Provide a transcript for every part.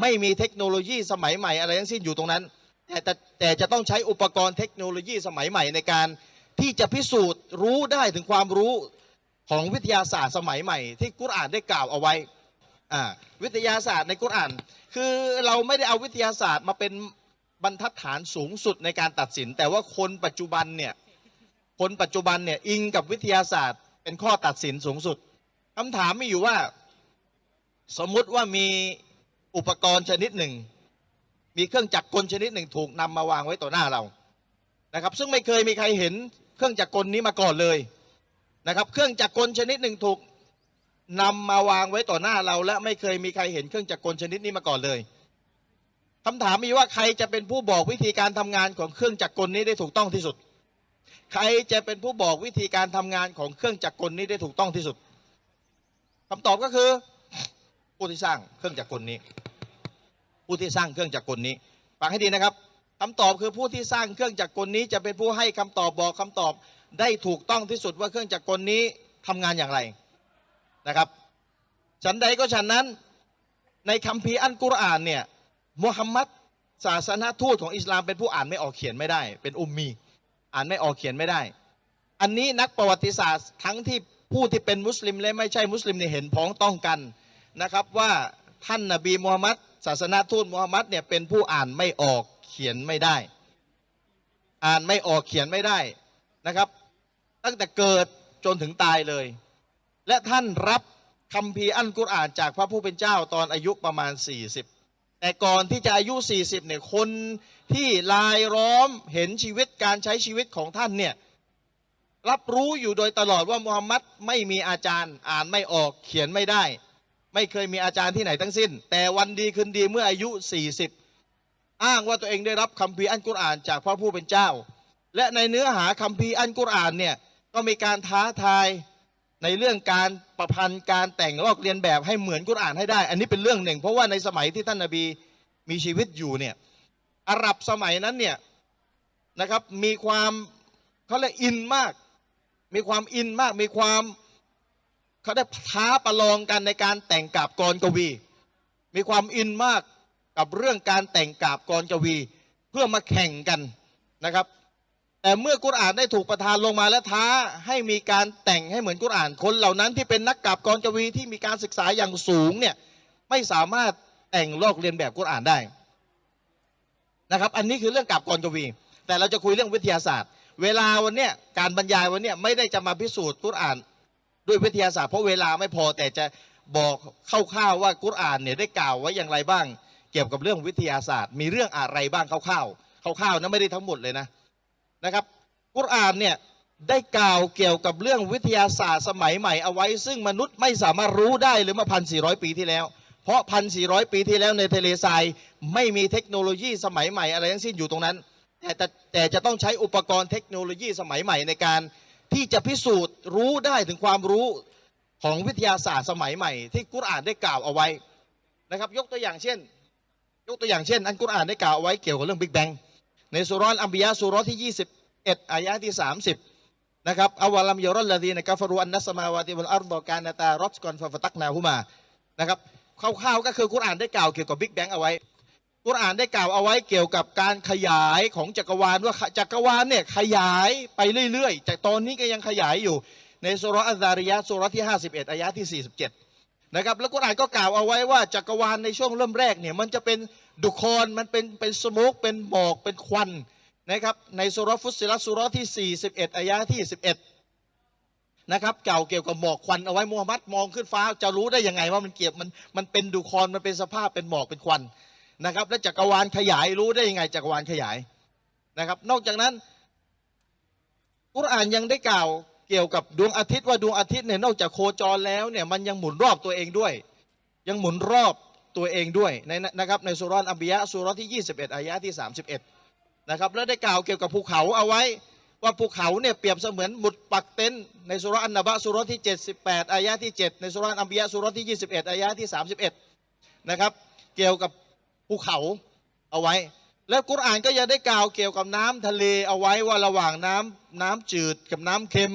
ไม่มีเทคโนโลยีสมัยใหม่อะไรทั้งสิ้นอยู่ตรงนั้น แต่แต่แต่จะต้องใช้อุปกรณ์เทคโนโลยีสมัยใหม่ในการที่จะพิสูจน์รู้ได้ถึงความรู้ของวิทยาศาสตร์สมัยใหม่ ที่กุรอานได้กล่าวเอาไว้อ่าวิทยาศาสตร์ในกุรอาน คือเราไม่ได้เอาวิทยาศาสตร์มาเป็นบรรทัดฐานสูงสุดในการตัดสิน แต่ว่าคนปัจจุบันเนี่ยคนปัจจุบันเนี่ยอิงกับวิทยาศาสตร์ เป็นข้อตัดสินสูงสุดคำถามมีอยู่ว่า สมมุติว่ามี อุปกรณ์ชนิดหนึ่ง มีเครื่องจักรกลชนิดหนึ่งถูกนำมาวางไว้ต่อหน้าเรานะครับ ซึ่งไม่เคยมีใครเห็นเครื่องจักรกลนี้มาก่อนเลยนะครับ เครื่องจักรกลชนิดหนึ่งถูกนำมาวางไว้ต่อหน้าเรา และไม่เคยมีใครเห็นเครื่องจักรกลชนิดนี้มาก่อนเลยคำถามมีว่าใครจะเป็นผู้บอกวิธีการทำงานของเครื่องจักรกลนี้ได้ถูกต้องที่สุด ใครจะเป็นผู้บอกวิธีการทำงานของเครื่องจักรกลนี้ได้ถูกต้องที่สุดคำตอบก็คือผู้ที่สร้างเครื่องจักรกลนี้ ผู้ที่สร้างเครื่องจักรกลนี้ฟังให้ดีนะครับคำตอบคือผู้ที่สร้างเครื่องจักรกลนี้ จะเป็นผู้ให้คำตอบบอกคำตอบได้ถูกต้องที่สุดว่าเครื่องจักรกลนี้ทำงานอย่างไรนะครับฉันใดก็ฉันนั้นในคัมภีร์อันกุรอานเนี่ยมุฮัมมัดศาสนาทูตของอิสลามเป็นผู้อ่านไม่ออกเขียนไม่ได้ เป็นอุมมี อ่านไม่ออกเขียนไม่ได้ อันนี้นักประวัติศาสตร์ทั้งที่ผู้ที่เป็นมุสลิมและไม่ใช่มุสลิมเนี่ยเห็นพ้องต้องกันนะครับว่าท่านนบีมูฮัมมัด ศาสนาทูตมูฮัมมัดเนี่ยเป็นผู้อ่านไม่ออกเขียนไม่ได้ อ่านไม่ออกเขียนไม่ได้นะครับ ตั้งแต่เกิดจนถึงตายเลย และท่านรับคัมภีร์อันกุรอานจากพระผู้เป็นเจ้าตอนอายุประมาณ 40 แต่ก่อนที่จะอายุ 40เนี่ยคนที่ลายล้อมเห็นชีวิตการใช้ชีวิตของท่านเนี่ยรับรู้อยู่โดยตลอดว่ามุฮัมมัดไม่มีอาจารย์ อ่านไม่ออกเขียนไม่ได้ ไม่เคยมีอาจารย์ที่ไหนทั้งสิ้น แต่วันดีคืนดีเมื่ออายุ 40 อ้างว่าตัวเองได้รับคัมภีร์อันกุรอานจากพระผู้เป็นเจ้า และในเนื้อหาคัมภีร์อันกุรอานเนี่ยก็มีการท้าทายในเรื่องการประพันธ์การแต่งลอกเลียนแบบให้เหมือนกุรอานให้ได้ อันนี้เป็นเรื่องหนึ่ง เพราะว่าในสมัยที่ท่านนบีมีชีวิตอยู่เนี่ยอาหรับสมัยนั้นเนี่ยนะครับมีความเขาเรียกอินมาก มีความอินมากมีความ เขาได้ท้าประลองกันในการแต่งกาบกรกวี มีความอินมากกับเรื่องการแต่งกาบกรกวี เพื่อมาแข่งกันนะครับ แต่เมื่อกุรอานได้ถูกประทานลงมาและท้าให้มีการแต่งให้เหมือนกุรอานคนเหล่านั้นที่เป็นนักกาบกรกวีที่มีการศึกษาอย่างสูงเนี่ยไม่สามารถแต่งลอกเลียนแบบกุรอานได้นะครับ อันนี้คือเรื่องกาบกรกวี แต่เราจะคุยเรื่องวิทยาศาสตร์ เวลาวันเนี้ยการบรรยายวันเนี้ยไม่ได้จะมาพิสูจน์กุรอาน ด้วยวิทยาศาสตร์เพราะเวลาไม่พอแต่จะบอกคร่าวๆว่ากุรอานเนี่ยได้กล่าวไว้อย่างไรบ้าง เกี่ยวกับเรื่องวิทยาศาสตร์ มีเรื่องอะไรบ้างคร่าวๆคร่าวๆนะไม่ได้ทั้งหมดเลยนะนะครับ กุรอานเนี่ยได้กล่าวเกี่ยวกับเรื่องวิทยาศาสตร์สมัยใหม่เอาไว้ ซึ่งมนุษย์ไม่สามารถรู้ได้เลยเมื่อพันสี่ร้อยปีที่แล้ว เพราะพันสี่ร้อยปีที่แล้วในทะเลทรายไม่มีเทคโนโลยีสมัยใหม่อะไรทั้งสิ้นอยู่ตรงนั้น แต่แต่จะต้องใช้อุปกรณ์เทคโนโลยีสมัยใหม่ในการ ที่จะพิสูจน์รู้ได้ถึงความรู้ของวิทยาศาสตร์สมัยใหม่ ที่กุรอานได้กล่าวเอาไว้นะครับ ยกตัวอย่างเช่น ยกตัวอย่างเช่น อันกุรอานได้กล่าวเอาไว้เกี่ยวกับเรื่องบิ๊กแบงในสุรอนอัมบิยะสุรที่ 21 อายะที่ 30 นะครับอวะลัมยรอลลดีนะกัฟรุอันนัสมาวาติวัลอัรดอกานาตารอสกอนฟาฟตักนาฮุมานะครับคร่าวๆก็คือกุรอานได้กล่าวเกี่ยวกับบิ๊กแบงเอาไว้ กุรอานได้กล่าวเอาไว้เกี่ยวกับการขยายของจักรวาลว่าจักรวาลเนี่ยขยายไปเรื่อยๆ จากตอนนี้ก็ยังขยายอยู่ในสุรอัลซาริยะสุรที่ 51อายะที่ 47 นะครับ แล้วกุรอานก็กล่าวเอาไว้ว่าจักรวาลในช่วงเริ่มแรกเนี่ยมันจะเป็นดุคอนมันเป็นเป็นสโมกเป็นหมอกเป็นควันนะครับในสุรฟุสซิลัสสุรที่ 41อายะที่ 11 นะครับกล่าวเกี่ยวกับหมอกควันเอาไว้มูฮัมหมัดมองขึ้นฟ้าจะรู้ได้ยังไงว่ามันเกี่ยวมันมันเป็นดุคอนมันเป็นสภาพเป็นหมอกเป็นควัน นะครับ และจักรวาลขยายรู้ได้ยังไงจักรวาลขยายนะครับ นอกจากนั้นกุรอานยังได้กล่าวเกี่ยวกับดวงอาทิตย์ว่าดวงอาทิตย์เนี่ยนอกจากโคจรแล้วเนี่ยมันยังหมุนรอบตัวเองด้วย ยังหมุนรอบตัวเองด้วยในนะครับในสุรานอัมบิยะสุรที่ 21อายะที่ 31นะครับแล้วได้กล่าวเกี่ยวกับภูเขาเอาไว้ว่าภูเขาเนี่ยเปรียบเสมือนหมุดปักเต็นในสุรอันนบะสุรที่ 78อายะที่ 7 ในสุรานอัมบิยะสุรที่ 21อายะที่ 31นะครับเกี่ยวกับ ภูเขาเอาไว้ แล้วกุรอานก็ยังได้กล่าวเกี่ยวกับน้ำทะเลเอาไว้ว่าระหว่างน้ำน้ำจืดกับน้ำเค็ม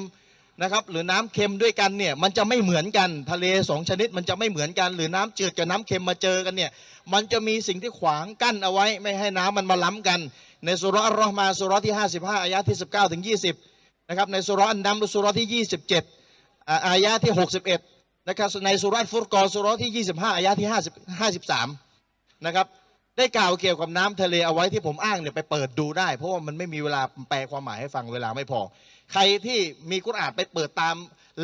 นะครับ หรือน้ำเค็มด้วยกันเนี่ยมันจะไม่เหมือนกันทะเลสองชนิดมันจะไม่เหมือนกัน หรือน้ำจืดกับน้ำเค็มมาเจอกันเนี่ยมันจะมีสิ่งที่ขวางกั้นเอาไว้ ไม่ให้น้ำมันมาล้ำกัน ในสุราะห์อัลราะห์มาสุราะห์ที่ 55 อายะที่ 19 ถึง 20นะครับในสุราะห์อันนัมสุรที่ 27อาอายะที่ 61นะครับในสุราะห์ฟุรกอสุรที่ 25 อายะที่ 50 53นะครับ ได้กล่าวเกี่ยวกับน้ำทะเลเอาไว้ที่ผมอ้างเนี่ยไปเปิดดูได้ เพราะว่ามันไม่มีเวลาแปลความหมายให้ฟังเวลาไม่พอ ใครที่มีกุรอานไปเปิดตาม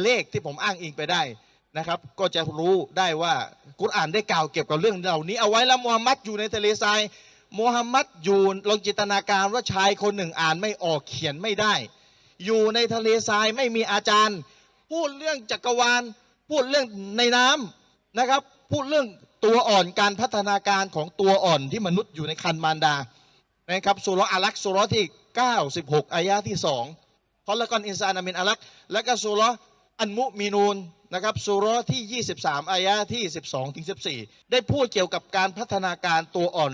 เลขที่ผมอ้างอิงไปได้นะครับ ก็จะรู้ได้ว่ากุรอานได้กล่าวเกี่ยวกับเรื่องเหล่านี้เอาไว้แล้วมูฮัมหมัดอยู่ในทะเลทรายมูฮัมหมัดอยู่ลองจินตนาการว่าชายคนหนึ่งอ่านไม่ออกเขียนไม่ได้ อยู่ในทะเลทรายไม่มีอาจารย์ พูดเรื่องจักรวาล พูดเรื่องในน้ำนะครับ พูดเรื่อง ตัวอ่อนการพัฒนาการของตัวอ่อนที่มนุษย์อยู่ในคันมารดานะครับสุราะห์อาลักษ์สุราะห์ที่ 96 อายะที่2พอละกอนอินซานามินอาลักษ์และก็สุราะห์อันมุมีนูนนะครับสุราะห์ที่ 23 อายะที่ 12ถึง14 ได้พูดเกี่ยวกับการพัฒนาการตัวอ่อน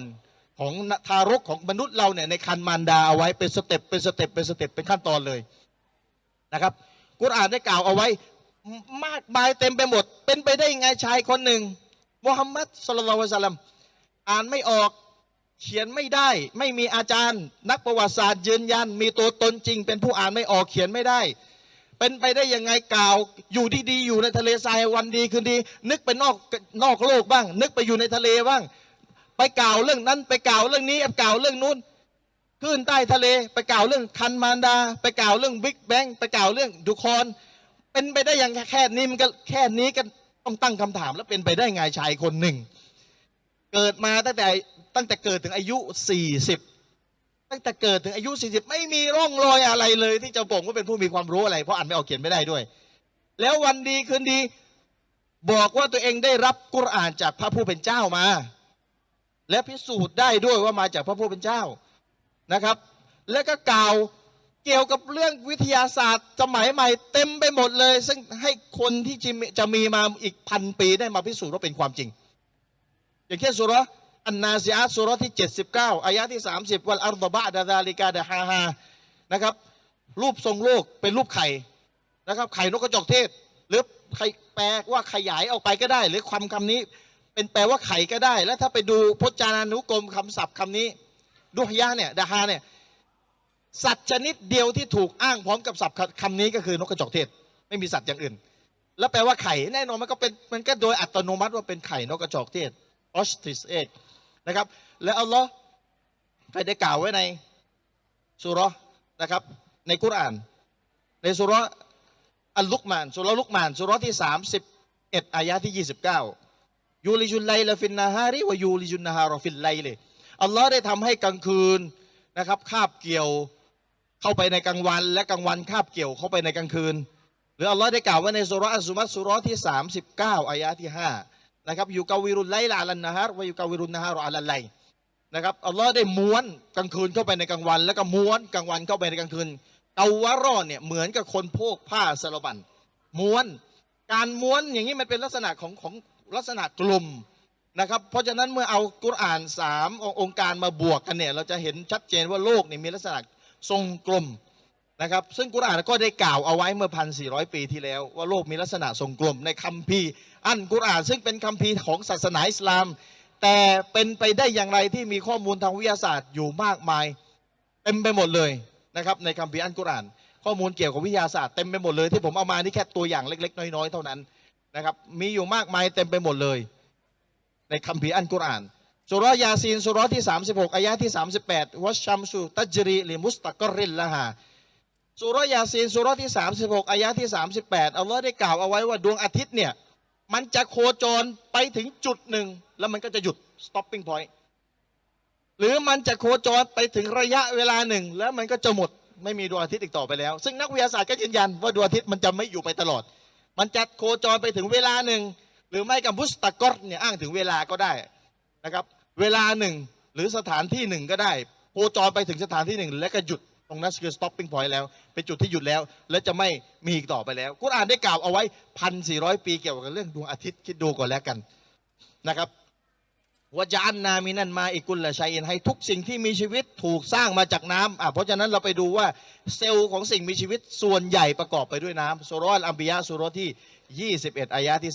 ของทารกของมนุษย์เราเนี่ยในคันมารดาเอาไว้เป็นสเต็ปเป็นสเต็ปเป็นสเต็ปเป็นขั้นตอนเลยนะครับกุรอานได้กล่าวเอาไว้มากมายเต็มไปหมด เป็นไปได้ยังไงชายคนหนึ่ง มุฮัมมัดสุลลัลลอฮุอะลัยฮิวะสัลลัมอ่านไม่ออกเขียนไม่ได้ ไม่มีอาจารย์ นักประวัติศาสตร์ยืนยัน มีตัวตนจริง เป็นผู้อ่านไม่ออกเขียนไม่ได้ เป็นไปได้ยังไงกล่าว อยู่ดีๆอยู่ในทะเลทรายวันดีคืนดี นึกไปนอกนอกโลกบ้าง นึกไปอยู่ในทะเลบ้าง ไปกล่าวเรื่องนั้น ไปกล่าวเรื่องนี้ไปกล่าวเรื่องนู้นคลื่นใต้ทะเล ไปกล่าวเรื่องคันมารดา ไปกล่าวเรื่องบิ๊กแบงไปกล่าวเรื่องดุคอนเป็นไปได้ยังแค่นี้มันก็แค่นี้ก็ ต้องตั้งคำถามแล้วเป็นไปได้ไงชายคนหนึ่ง เกิดมาตั้งแต่ตั้งแต่เกิดถึงอายุ 40 ตั้งแต่เกิดถึงอายุ 40 ไม่มีร่องรอยอะไรเลย ที่จะบ่งว่าเป็นผู้มีความรู้อะไร เพราะอ่านไม่ออกเขียนไม่ได้ด้วย แล้ววันดีคืนดี บอกว่าตัวเองได้รับกุรอานจากพระผู้เป็นเจ้ามา และพิสูจน์ได้ด้วยว่ามาจากพระผู้เป็นเจ้านะครับ แล้วก็กล่าว เกี่ยวกับเรื่องวิทยาศาสตร์สมัยใหม่เต็มไปหมดเลย ซึ่งให้คนที่จะมีมาอีกพันปีได้มาพิสูจน์ว่าเป็นความจริง อย่างเช่นสุราะอันนาซิอาสุราะที่ 79อายะที่ 30 วัลอัลดบะดาดาลิกาดาฮาฮานะครับ รูปทรงโลกเป็นรูปไข่นะครับ ไข่นกกระจอกเทศ หรือใครแปลว่าขยายออกไปก็ได้ หรือคำคำนี้เป็นแปลว่าไข่ก็ได้ แล้วถ้าไปดูพจนานุกรมคำศัพท์คำนี้ดุฮยะเนี่ยดาฮาเนี่ย สัตว์ชนิดเดียวที่ถูกอ้างพร้อมกับศัพท์คำนี้ก็คือนกกระจอกเทศ ไม่มีสัตว์อย่างอื่น แล้วแปลว่าไข่แน่นอนมันก็เป็นมันก็โดยอัตโนมัติว่าเป็นไข่นกกระจอกเทศออสติสเอกนะครับ แล้วอัลลอฮ์ได้ได้กล่าวไว้ในสุรนะครับ ในกุราน ในสุรอัลลุกมานสุรลุกมานสุเราะห์ที่ 31 อายะที่ 29 ยูลิจุลไลลฟินนาฮาริวะยูลิจุนนาฮารฟิลไลเลยอัลลอฮ์ได้ทำให้กลางคืนนะครับคาบเกี่ยว เข้าไปในกลางวัน และกลางวันคาบเกี่ยวเข้าไปในกลางคืน หรืออัลลอฮ์ได้กล่าวไว้ในสุรอัสุมัตสุราะห์ที่ 39อายะที่5นะครับอยู่กาวิรุลไลลาลันนะฮารวะอยู่กาวิรุนนะฮารอัลไลนะครับอัลลอฮ์ได้ม้วนกลางคืนเข้าไปในกลางวัน แล้วก็ม้วนกลางวันเข้าไปในกลางคืนเกาวะรอเนี่ยเหมือนกับคนโพกผ้าสลบันม้วนการม้วนอย่างนี้มันเป็นลักษณะของของลักษณะกลุ่มนะครับเพราะฉะนั้นเมื่อเอากุรอานสามองค์การมาบวกกันเนี่ยเราจะเห็นชัดเจนว่าโลกนี่มีลักษณะ ทรงกลมนะครับ ซึ่งกุรอานก็ได้กล่าวเอาไว้เมื่อพันสี่ร้อยปีที่แล้ว ว่าโลกมีลักษณะทรงกลมในคัมภีร์อันกุรอานซึ่งเป็นคัมภีร์ของศาสนาอิสลาม แต่เป็นไปได้อย่างไรที่มีข้อมูลทางวิทยาศาสตร์อยู่มากมายเต็มไปหมดเลยนะครับในคัมภีร์อันกุรอาน ข้อมูลเกี่ยวกับวิทยาศาสตร์เต็มไปหมดเลยที่ผมเอามานี่แค่ตัวอย่างเล็ก ๆ น้อยๆเท่านั้นนะครับมีอยู่มากมายเต็มไปหมดเลย ในคัมภีร์อันกุรอาน สุรยาซีนสุรที่ 36 อายะที่ 38วัชชัมสุตัจรีลิมุสตักริลละฮาสุรยาซีนสุรที่ 36 อายะที่ 38อัลลอฮ์ได้กล่าวเอาไว้ว่าดวงอาทิตย์เนี่ย มันจะโคจรไปถึงจุดหนึ่ง แล้วมันก็จะหยุด stopping point หรือมันจะโคจรไปถึงระยะเวลาหนึ่ง แล้วมันก็จะหมดไม่มีดวงอาทิตย์อีกต่อไปแล้ว ซึ่งนักวิทยาศาสตร์ก็ยืนยันว่าดวงอาทิตย์มันจะไม่อยู่ไปตลอด มันจะโคจรไปถึงเวลาหนึ่ง หรือไม่กับมุสตะกอรเนี่ยอ้างถึงเวลาก็ได้นะครับ เวลาหนึ่งหรือสถานที่หนึ่งก็ได้โคจรไปถึงสถานที่หนึ่งแล้วก็หยุดตรงนั้นคือ stopping point แล้ว เป็นจุดที่หยุดแล้ว และจะไม่มีอีกต่อไปแล้ว กุรอานได้กล่าวเอาไว้พันสี่ร้อยปีเกี่ยวกับเรื่องดวงอาทิตย์คิดดูก่อนแล้วกันนะครับวะจานนามินันมาอิกุลละชัยอินให้ทุกสิ่งที่มีชีวิตถูกสร้างมาจากน้ำอะเพราะฉะนั้นเราไปดูว่าเซลล์ของสิ่งมีชีวิตส่วนใหญ่ประกอบไปด้วยน้ำสุรอัลอัมบิยะสุรที่ 21อายะที่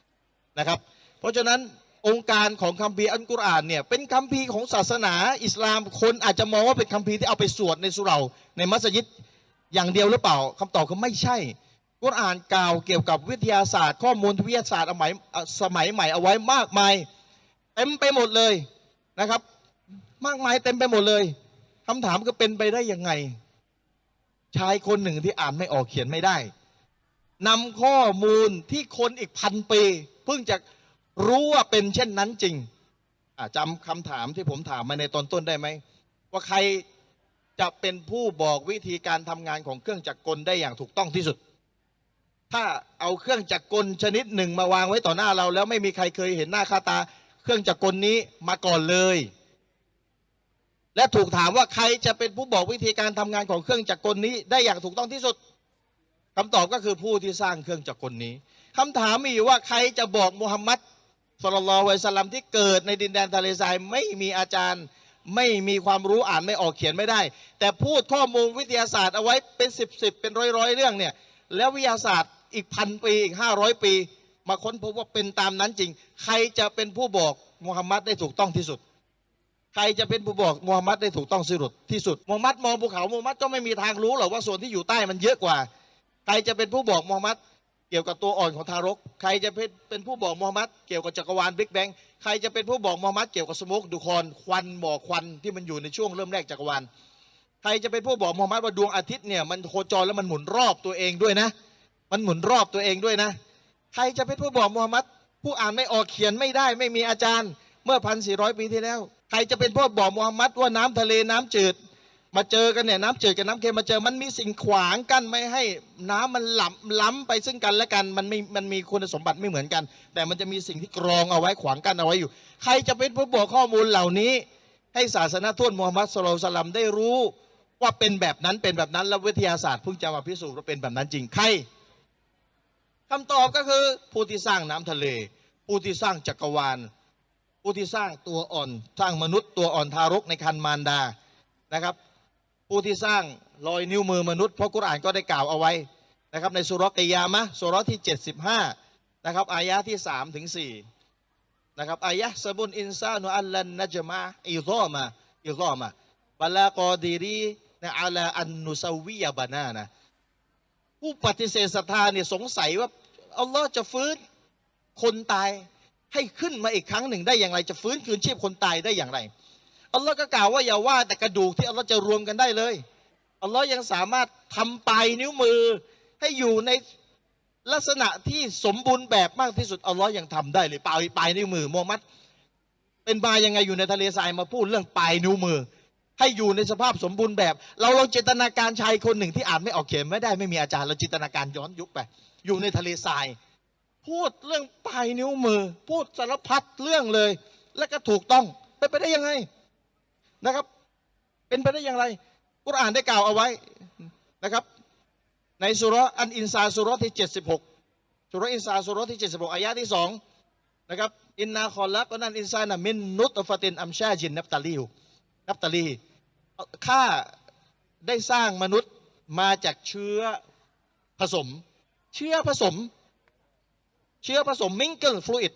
30 นะครับ เพราะฉะนั้น องค์การของคัมภีร์อัลกุรอานเนี่ยเป็นคัมภีร์ของศาสนาอิสลามคนอาจจะมองว่าเป็นคัมภีร์ที่เอาไปสวดในสุเหราในมัสยิดอย่างเดียวหรือเปล่าคำตอบคือไม่ใช่กุรอานกล่าวเกี่ยวกับวิทยาศาสตร์ ข้อมูลวิทยาศาสตร์สมัยสมัยใหม่เอาไว้มากมายเต็มไปหมดเลยนะครับ มากมายเต็มไปหมดเลยคำถามก็เป็นไปได้ยังไง ชายคนหนึ่งที่อ่านไม่ออกเขียนไม่ได้นำข้อมูลที่คนอีกพันปีเพิ่งจะ รู้ว่าเป็นเช่นนั้นจริงจำคำถามที่ผมถามมาในตอนต้นได้ไหม ว่าใครจะเป็นผู้บอกวิธีการทำงานของเครื่องจักรกลได้อย่างถูกต้องที่สุด ถ้าเอาเครื่องจักรกลชนิดหนึ่งมาวางไว้ต่อหน้าเรา แล้วไม่มีใครเคยเห็นหน้าค่าตา เครื่องจักรกลนี้มาก่อนเลย และถูกถามว่าใครจะเป็นผู้บอกวิธีการทำงานของเครื่องจักรกลนี้ได้อย่างถูกต้องที่สุดคำตอบก็คือผู้ที่สร้างเครื่องจักรกลนี้คำถามมีอยู่ว่าใครจะบอกมุฮัมหมัด สลลัลวัยฮิวสลัมที่เกิดในดินแดนทะเลทรายไม่มีอาจารย์ ไม่มีความรู้อ่านไม่ออกเขียนไม่ได้ แต่พูดข้อมูลวิทยาศาสตร์เอาไว้เป็นสิบสิบเป็นร้อยร้อยเรื่องเนี่ยแล้ววิทยาศาสตร์อีกพันปีอีกห้าร้อยปี มาค้นพบว่าเป็นตามนั้นจริง ใครจะเป็นผู้บอกมุฮัมหมัดได้ถูกต้องที่สุด ใครจะเป็นผู้บอกมูฮัมหมัดได้ถูกต้องสุดที่สุดมูฮัมหมัดมองภูเขามูฮัมหมัดก็ไม่มีทางรู้หรอกว่าส่วนที่อยู่ใต้มันเยอะกว่า ใครจะเป็นผู้บอกมูฮัมหมัด เกี่ยวกับตัวอ่อนของทารก ใครจะเป็นเป็นผู้บอกมูฮัมหมัดเกี่ยวกับจักรวาลบิ๊กแบงใครจะเป็นผู้บอกมูฮัมหมัดเกี่ยวกับสโมกดูคอนควันหมอกควันที่มันอยู่ในช่วงเริ่มแรกจักรวาลใครจะเป็นผู้บอกมูฮัมหมัดว่าดวงอาทิตย์เนี่ยมันโคจรแล้วมันหมุนรอบตัวเองด้วยนะ มันหมุนรอบตัวเองด้วยนะ ใครจะเป็นผู้บอกมูฮัมหมัดผู้อ่านไม่ออกเขียนไม่ได้ ไม่มีอาจารย์ เมื่อพันสี่ร้อยปีที่แล้ว ใครจะเป็นผู้บอกมูฮัมหมัดว่าน้ำทะเลน้ำจืด มาเจอกันเนี่ยน้ำจืดกับน้ำเค็มมาเจอมันมีสิ่งขวางกั้นไม่ให้น้ำมันหล้ำล้ำไปซึ่งกันและกันมันม่มันมีคุณสมบัติไม่เหมือนกัน แต่มันจะมีสิ่งที่กรองเอาไว้ขวางกั้นเอาไว้อยู่ ใครจะเป็นผู้บอกข้อมูลเหล่านี้ ให้ศาสนาทูตมูฮัมมัดสุลลัลสลัมได้รู้ว่าเป็นแบบนั้นเป็นแบบนั้นแล้ววิทยาศาสตร์เพิ่งจะมาพิสูจน์ว่าเป็นแบบนั้นจริงใครคำตอบก็คือผู้ที่สร้างน้ำทะเล ผู้ที่สร้างจักรวาล ผู้ที่สร้างตัวอ่อน สร้างมนุษย์ตัวอ่อนทารกในคันมารดานะครับ ผู้ที่สร้างรอยนิ้วมือมนุษย์เพราะกุรอานก็ได้กล่าวเอาไว้นะครับในสุรกิยามะสุรที่ 75 นะครับ อายะที่ 3 ถึง 4 นะครับ อายะสบุนอินซานุอัลลันนัจมาอิซอมาอิซอมาบลากอดีรีนะอาลาอันนุสวียาบานานะผู้ปฏิเสธศรัทธาเนี่ยสงสัยว่า อัลลอฮ์จะฟื้นคนตายให้ขึ้นมาอีกครั้งหนึ่งได้อย่างไร จะฟื้นคืนชีพคนตายได้อย่างไร อัลลอฮ์ก็กล่าวว่าอย่าว่าแต่กระดูกที่อัลลอฮ์จะรวมกันได้เลยอัลลอฮ์ยังสามารถทำปลายนิ้วมือให้อยู่ในลักษณะที่สมบูรณ์แบบมากที่สุดอัลลอฮ์ยังทำได้เลยปลายปลายนิ้วมือมูฮัมมัดเป็นมายังไงอยู่ในทะเลทรายมาพูดเรื่องปลายนิ้วมือ ให้อยู่ในสภาพสมบูรณ์แบบ เราลองจินตนาการชายคนหนึ่งที่อ่านไม่ออกเขียนไม่ได้ไม่มีอาจารย์เราจินตนาการย้อนยุคไปอยู่ในทะเลทราย พูดเรื่องปลายนิ้วมือ พูดสารพัดเรื่องเลย และก็ถูกต้องเป็นไปได้ยังไง นะครับ เป็นไปได้อย่างไร กุรอานได้กล่าวเอาไว้นะครับ ในสุรอันอินซาสุรที่ 76 สุรอินซาสุรที่ 76 อายะที่2นะครับอินนาคอลักนันอินซานะมินนุตฟตินอัมชาจินนับตาลีนับตาลีข้าได้สร้างมนุษย์มาจากเชื้อผสม เชื้อผสม เชื้อผสมมิงเกิลฟลูอิด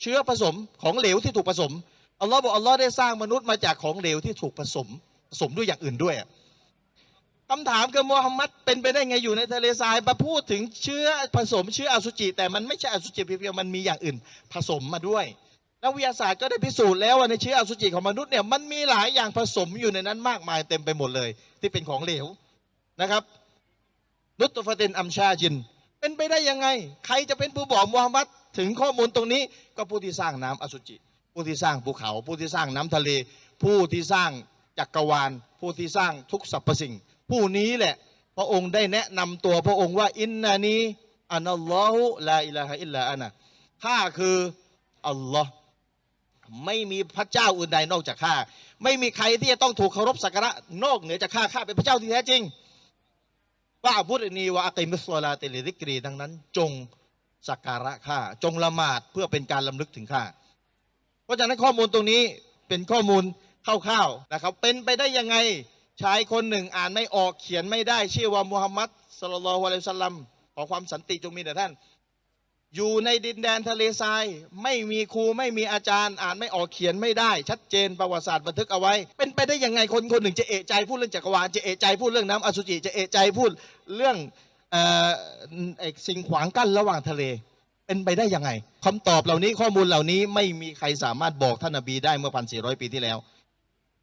เชื้อผสมของเหลวที่ถูกผสม อัลลอฮ์บอกอัลลอฮ์ได้สร้างมนุษย์มาจากของเหลวที่ถูกผสมผสมด้วยอย่างอื่นด้วยคำถามคือมูฮัมมัดเป็นไปได้ไงอยู่ในทะเลทรายมาพูดถึงเชื้อผสมเชื้ออสุจิ แต่มันไม่ใช่อสุจิเพียวๆมันมีอย่างอื่น ผสมมาด้วยนักวิทยาศาสตร์ก็ได้พิสูจน์แล้วว่าในเชื้ออสุจิของมนุษย์เนี่ยมันมีหลายอย่างผสมอยู่ในนั้นมากมายเต็มไปหมดเลย ที่เป็นของเหลวนะครับนุตฟะเตนอัมชาจิน เป็นไปได้ยังไง ใครจะเป็นผู้บอกมูฮัมมัดถึงข้อมูลตรงนี้ก็ผู้ที่สร้างน้ำอสุจิ ผู้ที่สร้างภูเขา ผู้ที่สร้างน้ำทะเล ผู้ที่สร้างจักรวาล ผู้ที่สร้างทุกสรรพสิ่ง ผู้นี้แหละพระองค์ได้แนะนำตัวพระองค์ว่าอินนานีอานัลลอฮุลาอิลาฮะอิลลาอานะข้าคืออัลลอฮ์ไม่มีพระเจ้าอื่นใดนอกจากข้าไม่มีใครที่จะต้องถูกเคารพสักการะนอกเหนือจากข้าข้าเป็นพระเจ้าที่แท้จริงว่าบุตรนีวะอักิมิสซลาติลิดิกรีดังนั้น จงสักการะข้าจงละหมาดเพื่อเป็นการลำลึกถึงข้า ราะฉะนั้นข้อมูลตรงนี้เป็นข้อมูลคร่าวๆนะครับ เป็นไปได้ยังไงชายคนหนึ่งอ่านไม่ออกเขียนไม่ได้ ชื่อว่ามุฮัมมัดสลลัลฮุอะลัยฮิสลัมขอความสันติจงมีแด่ท่าน อยู่ในดินแดนทะเลทราย ไม่มีครูไม่มีอาจารย์ อ่านไม่ออกเขียนไม่ได้ ชัดเจนประวัติศาสตร์บันทึกเอาไว้ เป็นไปได้ยังไงคนคนหนึ่งจะเอะใจพูดเรื่องจักรวาลจะเอะใจพูดเรื่องน้ำอสุจิจะเอะใจพูดเรื่องเอ่อสิ่งขวางกั้นระหว่างทะเล เป็นไปได้ยังไงคำตอบเหล่านี้ข้อมูลเหล่านี้ไม่มีใครสามารถบอกท่านนบีได้เมื่อพันสี่ร้อยปีที่แล้ว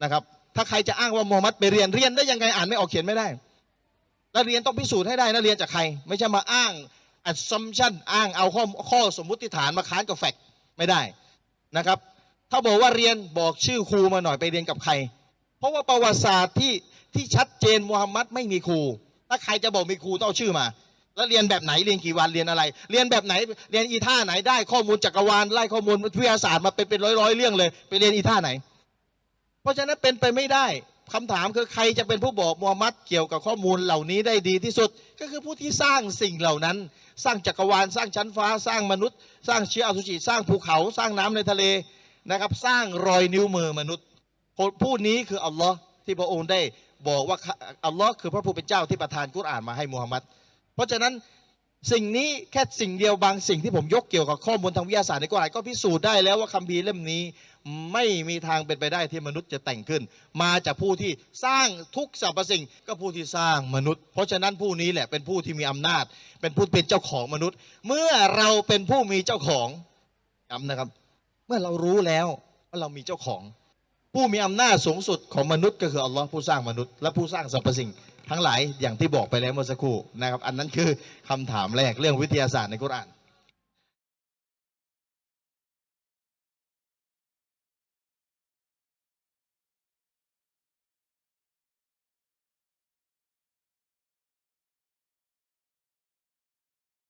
นะครับ ถ้าใครจะอ้างว่ามูฮัมหมัดไปเรียนเรียนได้ยังไงอ่านไม่ออกเขียนไม่ได้แล้วเรียนต้องพิสูจน์ให้ได้นะเรียนจากใคร ไม่ใช่มาอ้าง assumption อ้างเอาข้อข้อสมมุติฐานมาค้านกับแฟกต์ไม่ได้นะครับ ถ้าบอกว่าเรียนบอกชื่อครูมาหน่อยไปเรียนกับใคร เพราะว่าประวัติศาสตร์ที่ที่ชัดเจนมูฮัมหมัดไม่มีครู ถ้าใครจะบอกมีครูต้องเอาชื่อมา แล้วเรียนแบบไหนเรียนกี่วันเรียนอะไร เรียนแบบไหนเรียนอีท่าไหนได้ข้อมูลจักรวาลไล่ข้อมูลวิทยาศาสตร์มาเป็นเป็นร้อยร้อยๆเรื่องเลยไปเรียนอีท่าไหน เพราะฉะนั้นเป็นไปไม่ได้คำถามคือใครจะเป็นผู้บอกมูฮัมหมัดเกี่ยวกับข้อมูลเหล่านี้ได้ดีที่สุด ก็คือผู้ที่สร้างสิ่งเหล่านั้น สร้างจักรวาลสร้างชั้นฟ้า สร้างมนุษย์ สร้างเชื้ออสุจิสร้างภูเขาสร้างน้ำในทะเลนะครับ สร้างรอยนิ้วมือมนุษย์ผู้นี้คืออัลลอฮ์ที่พระองค์ได้บอกว่าอัลลอฮ์คือพระผู้เป็นเจ้าที่ประทานกุรอานมาให้มูฮัมหมัด เพราะฉะนั้นสิ่งนี้แค่สิ่งเดียวบางสิ่งที่ผมยกเกี่ยวกับข้อมูลทางวิทยาศาสตร์ในกุรอานก็พิสูจน์ได้แล้วว่าคัมภีร์เล่มนี้ไม่มีทางเป็นไปได้ที่มนุษย์จะแต่งขึ้น มาจากผู้ที่สร้างทุกสรรพสิ่งก็ผู้ที่สร้างมนุษย์ เพราะฉะนั้นผู้นี้แหละเป็นผู้ที่มีอำนาจ เป็นผู้เป็นเจ้าของมนุษย์ เมื่อเราเป็นผู้มีเจ้าของย้ำนะครับ เมื่อเรารู้แล้วว่าเรามีเจ้าของ ผู้มีอำนาจสูงสุดของมนุษย์ก็คืออัลลอฮ์ผู้สร้างมนุษย์ และผู้สร้างสรรพสิ่ง ทั้งหลายอย่างที่บอกไปแล้วเมื่อสักครู่นะครับ อันนั้นคือคำถามแรกเรื่องวิทยาศาสตร์ในกุรอาน